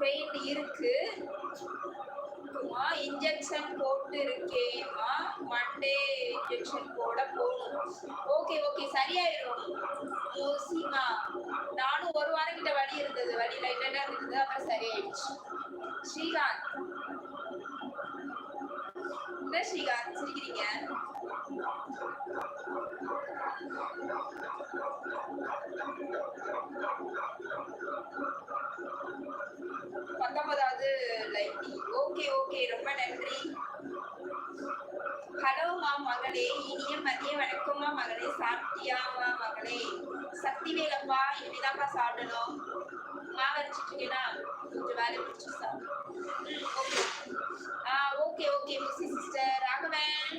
Pain இருக்கு. இருக்குமா injection போட்டு இருக்கேம்மா மண்டே இன்ஜெக்ஷன் போட போகணும். ஓகே ஓகே சரியாயிடும் ஓசிமா நானும் ஒரு வாரம் கிட்ட வலி இருந்தது. வலி லைட்டாக இருந்தது அப்புறம் சரியாயிடுச்சு. ஸ்ரீகாந்த். என்ன ஸ்ரீகாந்த் சிரிக்கிறீங்க பத்தொன்பதாவது லைட்டி ஓகே ஓகே ரொம்ப நன்றி ஹலோமா மகளே இனிய மதிய வணக்கம்மா மகளே சாப்பிட்டியாமா மகளே சக்தி வேலப்பா இனிமேதான்ப்பா சாப்பிடணும் மாவு அரைச்சிட்டு கொஞ்சம் வேலை முடிச்சு சாப்பிடு ஓகே ஆ ஓகே ஓகே முசி சிஸ்டர் ராகவன்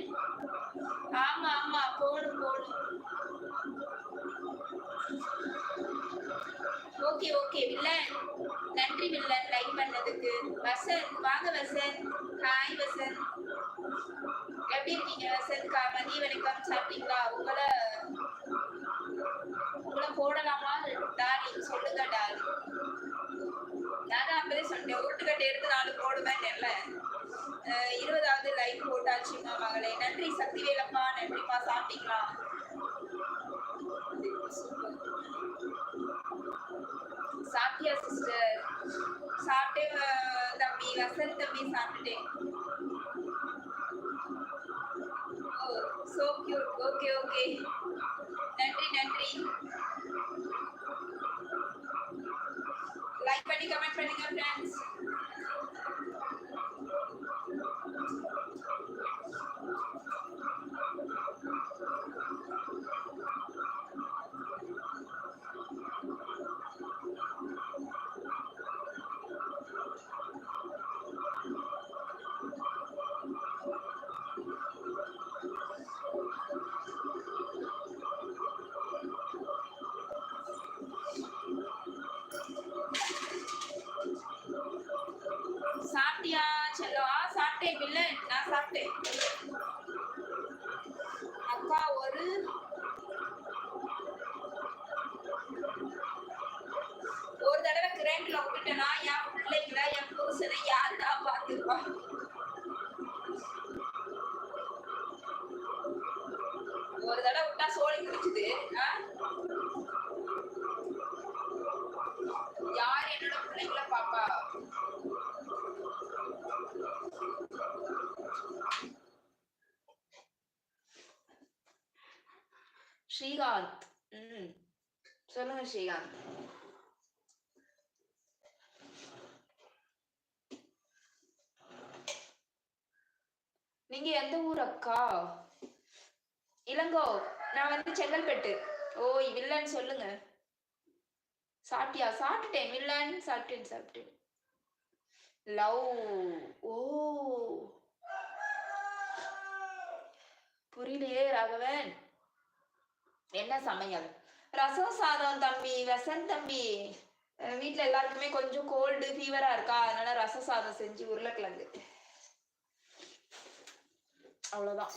ஆமா ஆமா போகணும் போகணும் ஓகே ஓகே வில்லன் நன்றி வில்லன் லைக் பண்ணதுக்கு வசந்த் வாங்க வசன் ஹாய் வசந்த் சொன்னேன் எடுத்து நாலு போடுவேன் தெரியல இருபதாவது லைக் போட்டாச்சுமா மகளே. நன்றி சக்தி வேலப்பா நன்றிப்பா சாப்பிட்டீங்களா? சாப்பிட்டியா சிஸ்டர் சாப்பிட்டேன் தம்பி வசந்த் தம்பி சாப்பிட்டுட்டேன். Oh so cute okay okay நன்றி நன்றி. லைக் பண்ணி கமெண்ட் பண்ணுங்க ஃப்ரெண்ட்ஸ் சாப்பிட்டியா செல்லம் ஆ சாப்பிட்டேன் பிள்ளை நான் சாப்பிட்டேன் அக்கா ஒரு ஒரு தடவை கிரேண்ட்ல விட்டுட்டேனா என் பிள்ளைங்கள என் புருஷனை யாருடா பாத்துருப்பா ஒரு தடவை விட்டா சோழி குடிச்சுது யார் என்னோட பிள்ளைங்கள பாப்பா? ஸ்ரீகாந்த். ம். சொல்லுங்க ஸ்ரீகாந்த். நீங்க எந்த ஊர் அக்கா? இளங்கோ. நான் வந்து செங்கல்பட்டு. ஓய் வில்லன் சொல்லுங்க. சாப்பிட்டியா? சாப்பிட்டுட்டேன் வில்லன். சாப்பிட்டேன் சாப்பிட்டேன். லவ். ஓ. புரியலையே ராகவன். என்ன சமையல்? ரசம் சாதம் தம்பி வசந்த் தம்பி. வீட்டுல எல்லாருக்குமே கொஞ்சம் கோல்டு ஃபீவரா இருக்கா? அதனால ரச சாதம் செஞ்சு உருளைக்கிழங்கு. அவ்வளவுதான்.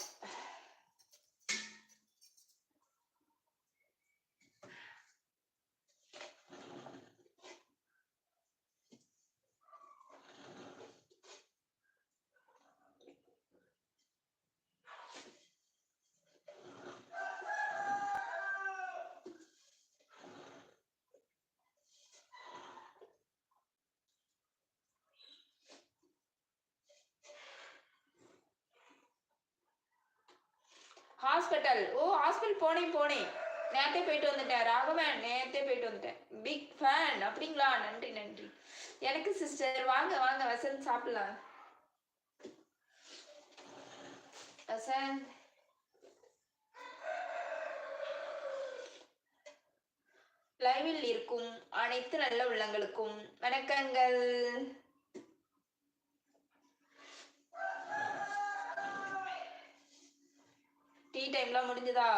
ஹாஸ்பிட்டல் ஓ ஹாஸ்பிட்டல் போனேன் போனேன். நேரத்தே போயிட்டு வந்துட்டேன். ராகவன் நேரத்தே போயிட்டு வந்துட்டேன். பிக் ஃபேன் அப்படிங்களா? நன்றி நன்றி. எனக்கு சிஸ்டர் வாங்க வாங்க வசந்த் சாப்பிடலாம். வசந்த். லைவில் இருக்கும். அனைத்து நல்ல உள்ளங்களுக்கும் வணக்கங்கள். டைம்லாம் முடிஞ்சதா?